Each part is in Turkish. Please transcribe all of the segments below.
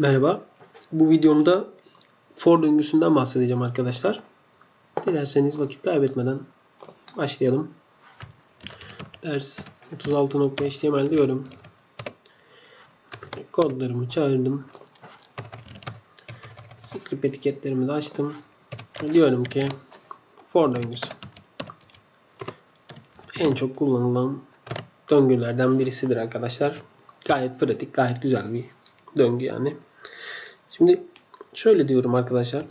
Merhaba. Bu videomda for döngüsünden bahsedeceğim arkadaşlar. Dilerseniz vakit kaybetmeden başlayalım. Ders 36.html diyorum. Kodlarımı çağırdım. Script etiketlerimi de açtım. Diyorum ki for döngüsü. En çok kullanılan döngülerden birisidir arkadaşlar. Gayet pratik, gayet güzel bir döngü yani. Şimdi şöyle diyorum arkadaşlar.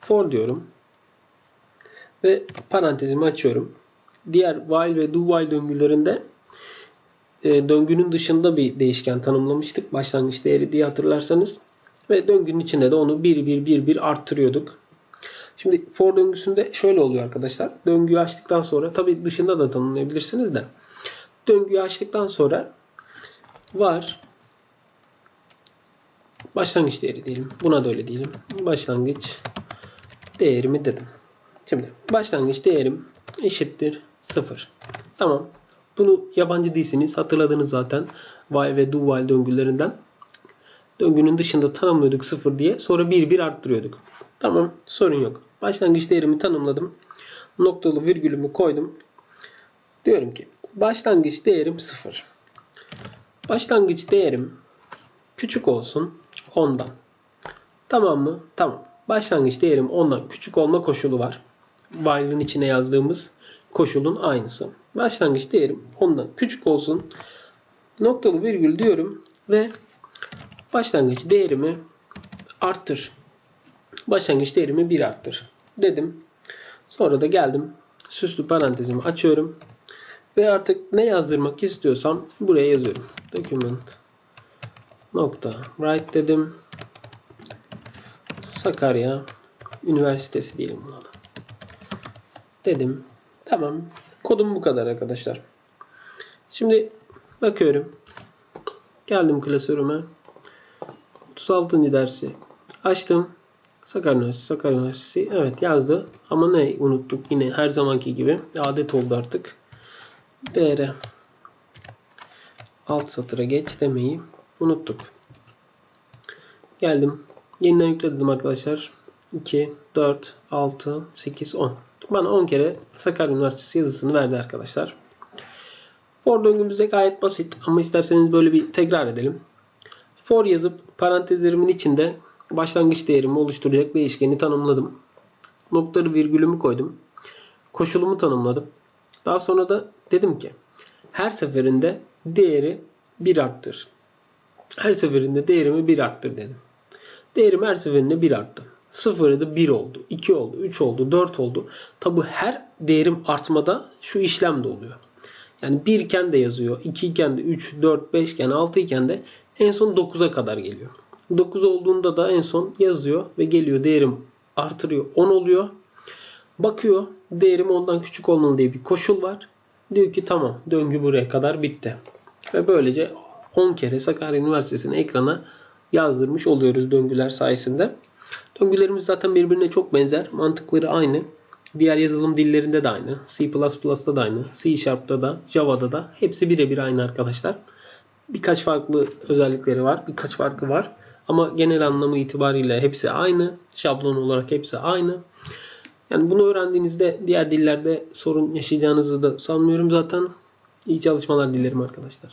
For diyorum. Ve parantezimi açıyorum. Diğer while ve do while döngülerinde e, döngünün dışında bir değişken tanımlamıştık. Başlangıç değeri diye hatırlarsanız. Ve döngünün içinde de onu 1 1 1 1 arttırıyorduk. Şimdi for döngüsünde şöyle oluyor arkadaşlar. Döngüyü açtıktan sonra tabi dışında da tanımlayabilirsiniz de. Döngüyü açtıktan sonra var başlangıç değeri diyelim. Buna da öyle diyelim. Başlangıç değerimi dedim. Şimdi başlangıç değerim eşittir 0. Tamam. Bunu yabancı değilsiniz. Hatırladınız zaten. While ve do while döngülerinden. Döngünün dışında tanımlıyorduk 0 diye. Sonra 1 1 arttırıyorduk. Tamam. Sorun yok. Başlangıç değerimi tanımladım. Noktalı virgülümü koydum. Diyorum ki başlangıç değerim 0. Başlangıç değerim küçük olsun 10'dan. Tamam mı? Tamam. Başlangıç değerim 10'dan küçük olma koşulu var. While'ın içine yazdığımız koşulun aynısı. Başlangıç değerim 10'dan küçük olsun. Noktalı virgül diyorum ve başlangıç değerimi arttır. Başlangıç değerimi 1 arttır dedim. Sonra da geldim. Süslü parantezimi açıyorum. Ve artık ne yazdırmak istiyorsam buraya yazıyorum. Document nokta write dedim. Sakarya Üniversitesi diyelim buna da. Dedim. Tamam. Kodum bu kadar arkadaşlar. Şimdi bakıyorum. Geldim klasörüme. 36. dersi açtım. Sakarya Üniversitesi, Sakarya Üniversitesi. Evet yazdı. Ama ne unuttuk yine her zamanki gibi. Adet oldu artık. BR alt satıra geç demeyi unuttuk. Geldim. Yeniden yükle dedim arkadaşlar. 2, 4, 6, 8, 10. Bana 10 kere Sakarya Üniversitesi yazısını verdi arkadaşlar. For döngümüzde gayet basit ama isterseniz böyle bir tekrar edelim. For yazıp parantezlerimin içinde başlangıç değerimi oluşturacak değişkeni tanımladım. Noktalı virgülümü koydum. Koşulumu tanımladım. Daha sonra da dedim ki her seferinde değeri 1 arttır. Her seferinde değerimi 1 arttır dedim. Değerim her seferinde 1 arttı. 0'da 1 oldu, 2 oldu, 3 oldu, 4 oldu. Tabi her değerim artmada şu işlem de oluyor. Yani 1 iken de yazıyor, 2 iken de 3, 4, 5 iken 6 iken de en son 9'a kadar geliyor. 9 olduğunda da en son yazıyor ve geliyor değerim artırıyor 10 oluyor. Bakıyor değerim ondan küçük olmalı diye bir koşul var. Diyor ki tamam döngü buraya kadar bitti. Ve böylece 10 kere Sakarya Üniversitesi'ni ekrana yazdırmış oluyoruz döngüler sayesinde. Döngülerimiz zaten birbirine çok benzer. Mantıkları aynı. Diğer yazılım dillerinde de aynı. C++'da da aynı. C Sharp'ta da, Java'da da hepsi birebir aynı arkadaşlar. Birkaç farklı özellikleri var. Birkaç farkı var. Ama genel anlamı itibariyle hepsi aynı. Şablon olarak hepsi aynı. Yani bunu öğrendiğinizde diğer dillerde sorun yaşayacağınızı da sanmıyorum zaten. İyi çalışmalar dilerim arkadaşlar.